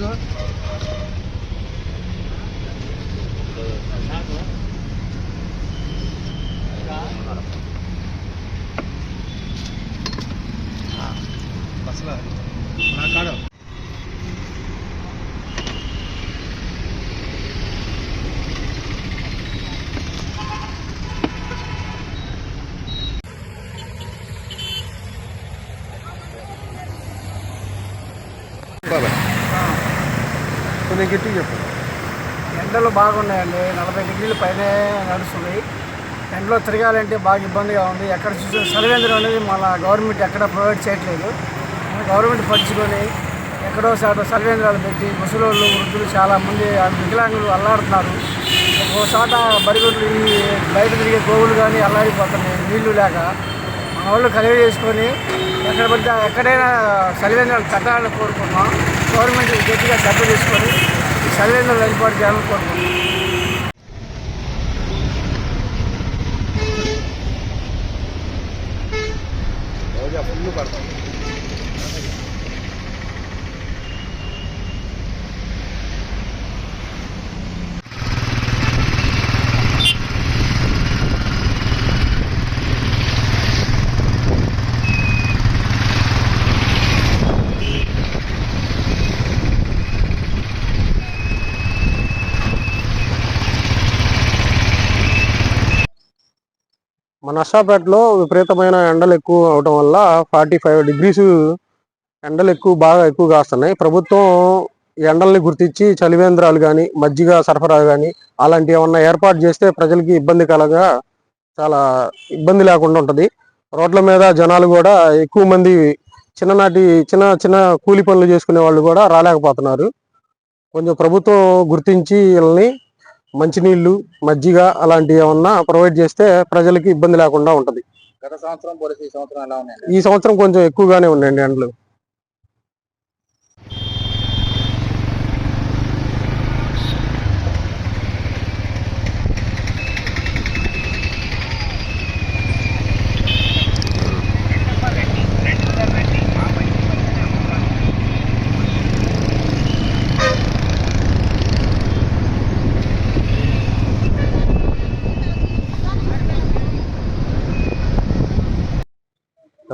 이거? కొంచెం గట్టిగా చెప్పు. ఎండలు బాగున్నాయండి. నలభై డిగ్రీల పైనే నడుస్తున్నాయి. ఎండలో తిరగాలంటే బాగా ఇబ్బందిగా ఉంది. ఎక్కడ చూసిన సర్వేంద్రం అనేది మన గవర్నమెంట్ ఎక్కడ ప్రొవైడ్ చేయట్లేదు. గవర్నమెంట్ పరుచుకొని ఎక్కడో సాటో సర్వేంద్రాలు పెట్టి ముసలోళ్ళు వృద్ధులు చాలా మంది ఆ వికలాంగులు అల్లాడుతున్నారు. ఒక్కో చోట బరిగొడ్లు ఈ బయట తిరిగే గోవులు కానీ అల్లాడిపోతున్నాయి. నీళ్ళు లేక మన వాళ్ళు కలిగి చేసుకొని ఎక్కడ పడితే ఎక్కడైనా సర్వేంద్రాలు కట్టాలని కోరుకుంటున్నాం. గవర్నమెంట్ గట్టిగా శ్రద్ధ తీసుకొని ఈ సర్వేంద్రాలు ఏర్పాటు చేయాలని కోరుకుంటున్నాను ఫుల్ పడతాం. మన నర్సాపేటలో విపరీతమైన ఎండలు ఎక్కువ అవటం వల్ల ఫార్టీ ఫైవ్ డిగ్రీస్ ఎండలు ఎక్కువ బాగా ఎక్కువ కాస్తున్నాయి. ప్రభుత్వం ఎండల్ని గుర్తించి చలివేంద్రాలు కానీ మజ్జిగ సరఫరా కానీ అలాంటివి ఏమన్నా ఏర్పాటు చేస్తే ప్రజలకి ఇబ్బంది కలగా చాలా ఇబ్బంది లేకుండా ఉంటుంది. రోడ్ల మీద జనాలు కూడా ఎక్కువ మంది చిన్ననాటి చిన్న చిన్న కూలి పనులు చేసుకునే వాళ్ళు కూడా రాలేకపోతున్నారు. కొంచెం ప్రభుత్వం గుర్తించి వీళ్ళని మంచినీళ్ళు మజ్జిగ అలాంటివి ఏమన్నా ప్రొవైడ్ చేస్తే ప్రజలకి ఇబ్బంది లేకుండా ఉంటది. గత సంవత్సరం పోలీసు ఈ సంవత్సరం ఎలా ఈ సంవత్సరం కొంచెం ఎక్కువగానే ఉన్నాయండి ఎండలు.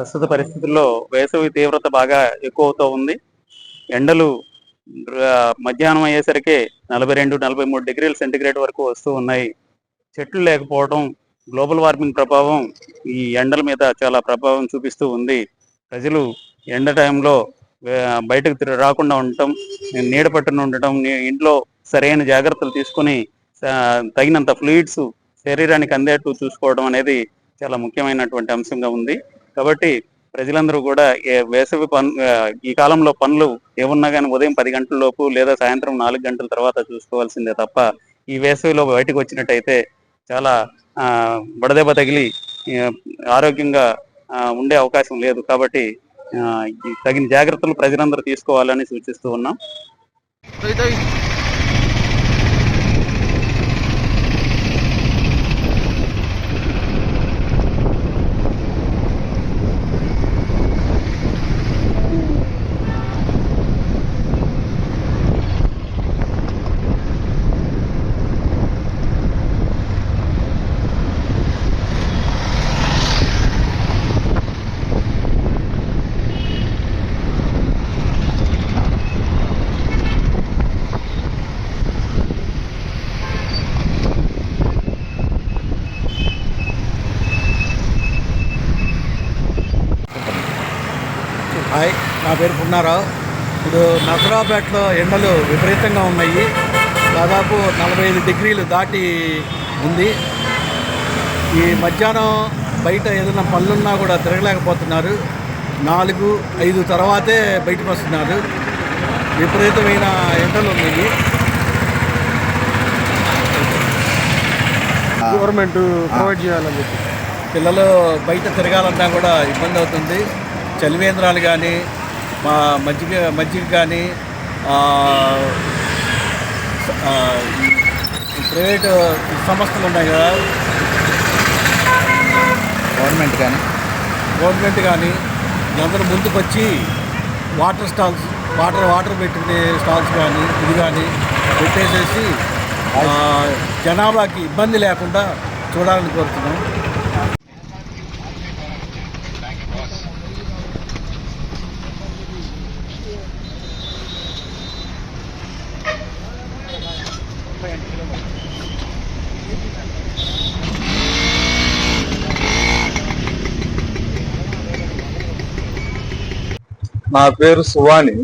ప్రస్తుత పరిస్థితుల్లో వేసవి తీవ్రత బాగా ఎక్కువ అవుతూ ఉంది. ఎండలు మధ్యాహ్నం అయ్యేసరికి నలభై రెండు నలభై మూడు డిగ్రీల సెంటిగ్రేడ్ వరకు వస్తూ ఉన్నాయి. చెట్లు లేకపోవడం గ్లోబల్ వార్మింగ్ ప్రభావం ఈ ఎండల మీద చాలా ప్రభావం చూపిస్తూ ఉంది. ప్రజలు ఎండ టైంలో బయటకు రాకుండా ఉండటం నీడ పట్టున ఉండటం ఇంట్లో సరైన జాగ్రత్తలు తీసుకొని తగినంత ఫ్లూయిడ్స్ శరీరానికి అందేట్టు చూసుకోవడం అనేది చాలా ముఖ్యమైనటువంటి అంశంగా ఉంది. కాబట్టి ప్రజలందరూ కూడా వేసవి పన్ ఈ కాలంలో పనులు ఏమున్నా కానీ ఉదయం పది గంటల లోపు లేదా సాయంత్రం నాలుగు గంటల తర్వాత చూసుకోవాల్సిందే తప్ప ఈ వేసవిలో బయటకు వచ్చినట్టయితే చాలా ఆ, బడదెబ్బ తగిలి ఆరోగ్యంగా ఉండే అవకాశం లేదు కాబట్టి తగిన జాగ్రత్తలు ప్రజలందరూ తీసుకోవాలని సూచిస్తూ ఉన్నాం. హాయ్ నా పేరు పున్నారావు. ఇప్పుడు నసరాపేటలో ఎండలు విపరీతంగా ఉన్నాయి. దాదాపు నలభై ఐదు డిగ్రీలు దాటి ఉంది. ఈ మధ్యాహ్నం బయట ఏదైనా పనులున్నా కూడా తిరగలేకపోతున్నారు. నాలుగు ఐదు తర్వాతే బయటకు వస్తున్నారు. విపరీతమైన ఎండలు ఉన్నాయి. గవర్నమెంట్ ప్రొవైడ్ చేయాలని చెప్పి. పిల్లలు బయట తిరగాలన్నా కూడా ఇబ్బంది అవుతుంది. చలివేంద్రాలు కానీ మా మజ్జిగ మజ్జిగ కానీ ప్రైవేటు సంస్థలు ఉన్నాయి కదా. గవర్నమెంట్ కానీ. గవర్నమెంట్ కానీ అందరూ ముందుకు వచ్చి వాటర్ స్టాల్స్ వాటర్ వాటర్ పెట్టుకునే స్టాల్స్ కానీ ఇది కానీ పెట్టేసేసి జనాభాకి ఇబ్బంది లేకుండా చూడాలని కోరుతున్నాం. నా పేరు సువాణి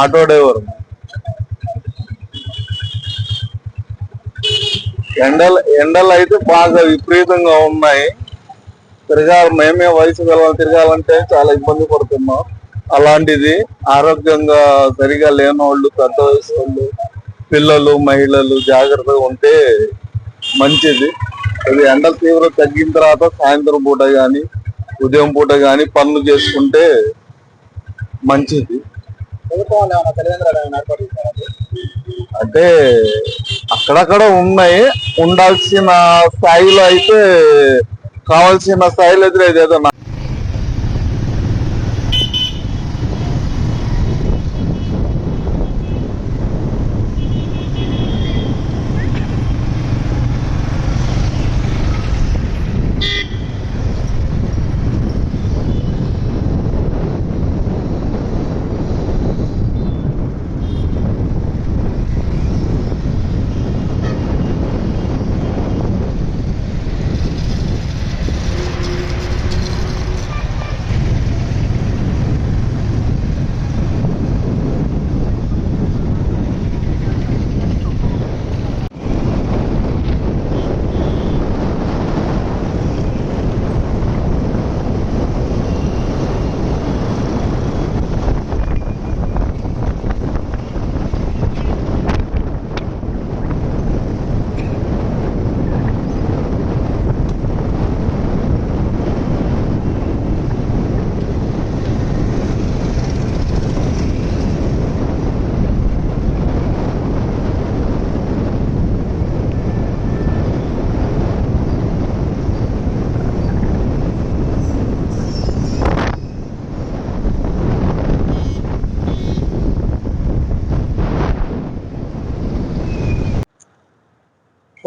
ఆటో డ్రైవర్. ఎండలు ఎండలు అయితే బాగా విపరీతంగా ఉన్నాయి. తిరగాలి మేమే వయసు వెళ్ళాలి తిరగాలంటే చాలా ఇబ్బంది పడుతున్నాం. అలాంటిది ఆరోగ్యంగా సరిగా లేని వాళ్ళు పెద్ద వయసు వాళ్ళు పిల్లలు మహిళలు జాగ్రత్తగా ఉంటే మంచిది. అది ఎండల తీవ్రత తగ్గిన తర్వాత సాయంత్రం పూట కానీ ఉదయం పూట కానీ పనులు చేసుకుంటే మంచిది. అంటే అక్కడక్కడ ఉన్నాయి. ఉండాల్సిన స్థాయిలో అయితే కావాల్సిన స్థాయిలో అయితే ఏదో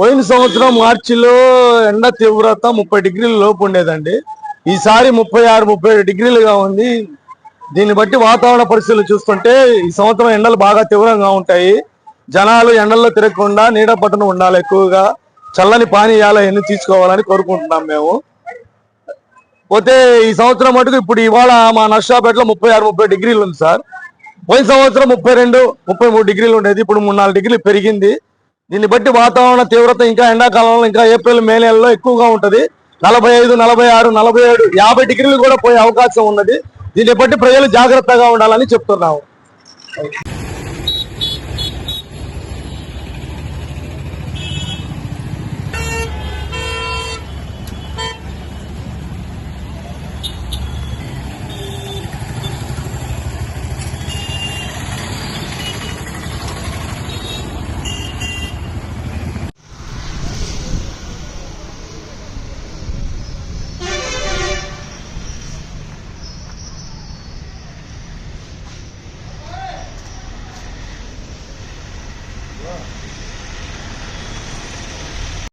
పోయిన సంవత్సరం మార్చిలో ఎండ తీవ్రత ముప్పై డిగ్రీల లోపు ఉండేదండి. ఈసారి ముప్పై ఆరు ముప్పై డిగ్రీలుగా ఉంది. దీన్ని బట్టి వాతావరణ పరిస్థితులు చూస్తుంటే ఈ సంవత్సరం ఎండలు బాగా తీవ్రంగా ఉంటాయి. జనాలు ఎండల్లో తిరగకుండా నీడ పట్టున ఉండాలి ఎక్కువగా. చల్లని పానీయాలు ఎన్ని తీసుకోవాలని కోరుకుంటున్నాం మేము. పోతే ఈ సంవత్సరం మటుకు ఇప్పుడు ఇవాళ మా నర్సాపేటలో ముప్పై ఆరు ముప్పై డిగ్రీలు ఉంది సార్. పోయిన సంవత్సరం ముప్పై రెండు ముప్పై మూడు డిగ్రీలు ఉండేది. ఇప్పుడు మూడు నాలుగు డిగ్రీలు పెరిగింది. దీన్ని బట్టి వాతావరణ తీవ్రత ఇంకా ఎండాకాలంలో ఇంకా ఏప్రిల్ మే నెలలో ఎక్కువగా ఉంటుంది. నలభై ఐదు నలభై ఆరు నలభై ఏడు యాభై డిగ్రీలు కూడా పోయే అవకాశం ఉన్నది. దీన్ని బట్టి ప్రజలు జాగ్రత్తగా ఉండాలని చెప్తున్నాము.